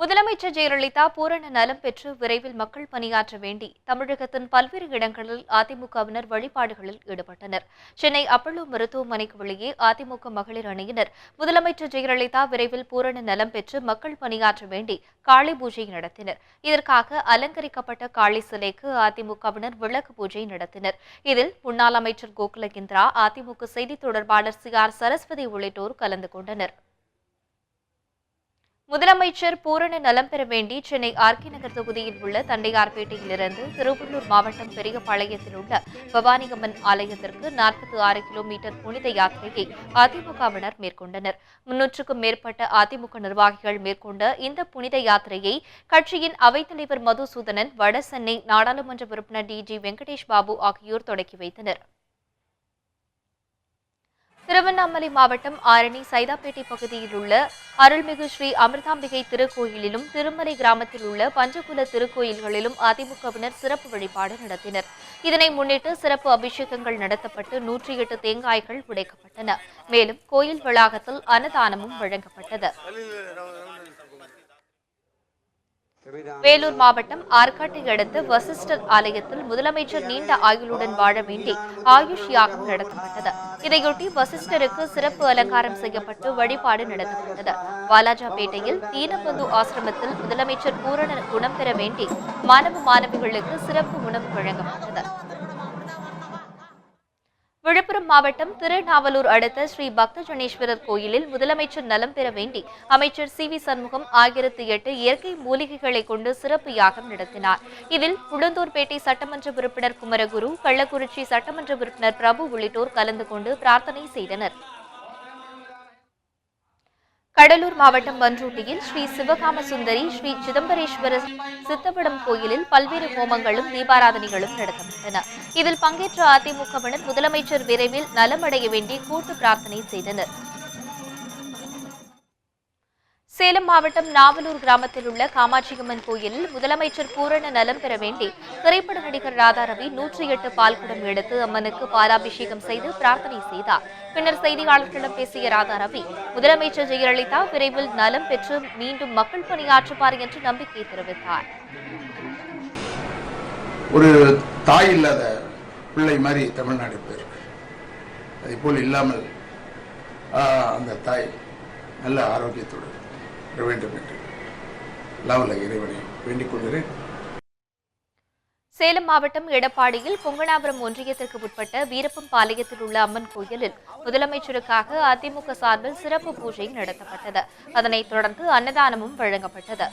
முதலமைச்சர் ஜெயலலிதா பூரண நலம் பெற்று விரைவில் மக்கள் பணியாற்ற வேண்டி தமிழகத்தின் பல்வேறு இடங்களில் அதிமுகவினர் வழிபாடுகளில் ஈடுபட்டனர். சென்னை அப்பல்லோ மருத்துவமனைக்கு வெளியே அதிமுக மகளிர் அணியினர் முதலமைச்சர் ஜெயலலிதா விரைவில் பூரண நலம் பெற்று மக்கள் பணியாற்ற வேண்டி காளி பூஜை நடத்தினர். இதற்காக அலங்கரிக்கப்பட்ட காளி சிலைக்கு அதிமுகவினர் விளக்கு பூஜை நடத்தினர். இதில் முன்னாள் அமைச்சர் கோகுல கிந்திரா அதிமுக செய்தி தொடர்பாளர் சி ஆர் சரஸ்வதி உள்ளிட்டோர் கலந்து கொண்டனர். முதலமைச்சர் பூரண நலம் பெற வேண்டி சென்னை ஆர்கே நகர் தொகுதியில் உள்ள தண்டையார்பேட்டையிலிருந்து திருவள்ளூர் மாவட்டம் பெரியபாளையத்தில் உள்ள பவானியம்மன் ஆலயத்திற்கு நாற்பத்தி ஆறு கிலோமீட்டர் புனித யாத்திரையை அதிமுகவினர் மேற்கொண்டனர். முன்னூற்றுக்கும் மேற்பட்ட அதிமுக நிர்வாகிகள் மேற்கொண்ட இந்த புனித யாத்திரையை கட்சியின் அவைத்தலைவர் மதுசூதனன் வடசென்னை நாடாளுமன்ற உறுப்பினர் டி ஜி வெங்கடேஷ் பாபு ஆகியோர் தொடக்கி வைத்தனர். திருவண்ணாமலை மாவட்டம் ஆரணி சைதாப்பேட்டை பகுதியில் உள்ள அருள்மிகு ஸ்ரீ அமிர்தாம்பிகை திருக்கோயிலிலும் திருமலை கிராமத்தில் உள்ள பஞ்சகுல திருக்கோயில்களிலும் அதிமுகவினர் சிறப்பு வழிபாடு நடத்தினர். இதனை முன்னிட்டு சிறப்பு அபிஷேகங்கள் நடத்தப்பட்டு நூற்றி எட்டு தேங்காய்கள் உடைக்கப்பட்டன. மேலும் கோயில் வளாகத்தில் அன்னதானமும் வழங்கப்பட்டது. வேலூர் மாவட்டம் ஆற்காட்டை அடுத்து வசிஷ்டர் ஆலயத்தில் முதலமைச்சர் நீண்ட ஆயுளுடன் வாழ வேண்டி ஆயுஷ் யாகம் நடத்தப்பட்டது. இதையொட்டி வசிஷ்டருக்கு சிறப்பு அலங்காரம் செய்யப்பட்டு வழிபாடு நடத்தப்பட்டது. வாலாஜாபேட்டையில் தீனபந்து ஆசிரமத்தில் முதலமைச்சர் பூரண குணம் பெற வேண்டி மாணவ மாணவிகளுக்கு சிறப்பு உணவு வழங்கப்பட்டது. விழுப்புரம் மாவட்டம் திருநாவலூர் அடுத்த ஸ்ரீ பக்தஜனேஸ்வரர் கோயிலில் முதலமைச்சர் நலம் பெற வேண்டி அமைச்சர் சி வி சண்முகம் ஆயிரத்தி எட்டு இயற்கை மூலிகைகளை கொண்டு சிறப்பு யாகம் நடத்தினார். இதில் உளுந்தூர்பேட்டை சட்டமன்ற உறுப்பினர் குமரகுரு கள்ளக்குறிச்சி சட்டமன்ற உறுப்பினர் பிரபு உள்ளிட்டோர் கலந்து கொண்டு பிரார்த்தனை செய்தனர். கடலூர் மாவட்டம் பன்ருட்டியில் ஸ்ரீ சிவகாம சுந்தரி ஸ்ரீ சிதம்பரேஸ்வரர் சித்தப்படம் கோயிலில் பல்வேறு ஹோமங்களும் தீபாராதனைகளும் நடத்தப்பட்டன. இதில் பங்கேற்ற அதிமுகவினர் முதலமைச்சர் விரைவில் நலமடைய வேண்டி கூட்டு பிரார்த்தனை செய்தனர். சேலம் மாவட்டம் நாவலூர் கிராமத்தில் உள்ள காமாட்சியம்மன் கோயிலில் முதலமைச்சர் பூரண நலம் பெற வேண்டி திரைப்பட நடிகர் ராதாரவி நூற்றி எட்டு பால்குடம் எடுத்து அம்மனுக்கு பாலாபிஷேகம் செய்து பிரார்த்தனை செய்தார். பின்னர் செய்தியாளர்களிடம் பேசிய ராதாரவி முதலமைச்சர் ஜெயலலிதா விரைவில் நலம் பெற்று மீண்டும் மக்கள் பணியாற்றுவார் என்று நம்பிக்கை தெரிவித்தார். ஒரு தாய் இல்லாத பிள்ளை மாதிரி தமிழ்நாடு பேர் அதே போல் இல்லாமல் அந்த தாய் நல்ல ஆரோக்கியத்துடன் வேண்டும் என்று. லாவல இறைவனை வேண்டிக் கொள்கிறேன். சேலம் மாவட்டம் எடப்பாடியில் பொங்கனாபுரம் ஒன்றியத்திற்கு உட்பட்ட வீரப்பம் பாளையத்தில் உள்ள அம்மன் கோயிலில் முதலமைச்சருக்காக அதிமுக சார்பில் சிறப்பு பூஜை நடத்தப்பட்டது. அதனைத் தொடர்ந்து அன்னதானமும் வழங்கப்பட்டது.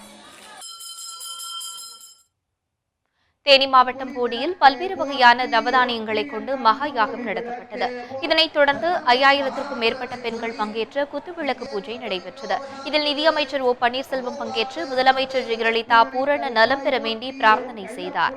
தேனி மாவட்டம் போடியில் பல்வேறு வகையான நவதானியங்களை கொண்டு மகா யாகம் நடத்தப்பட்டது. இதனைத் தொடர்ந்து ஐயாயிரத்திற்கும் மேற்பட்ட பெண்கள் பங்கேற்ற குத்துவிளக்கு பூஜை நடைபெற்றது. இதில் நிதியமைச்சர் ஓ பன்னீர்செல்வம் பங்கேற்று முதலமைச்சர் ஜெயலலிதா பூரண நலம் பெற வேண்டி பிரார்த்தனை செய்தார்.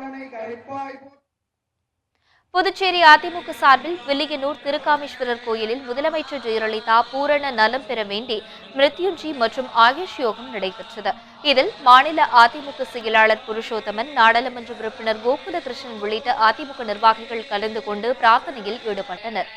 புதுச்சேரி அதிமுக சார்பில் வில்லியனூர் திருக்காமேஸ்வரர் கோயிலில் முதலமைச்சர் ஜெயலலிதா பூரண நலம் பெற வேண்டி மிருத்யுஞ்சி மற்றும் ஆயுஷ் யோகம் நடைபெற்றது. இதில் மாநில அதிமுக செயலாளர் புருஷோத்தமன் நாடாளுமன்ற உறுப்பினர் கோகுலகிருஷ்ணன் உள்ளிட்ட அதிமுக நிர்வாகிகள் கலந்து கொண்டு பிரார்த்தனையில் ஈடுபட்டனர்.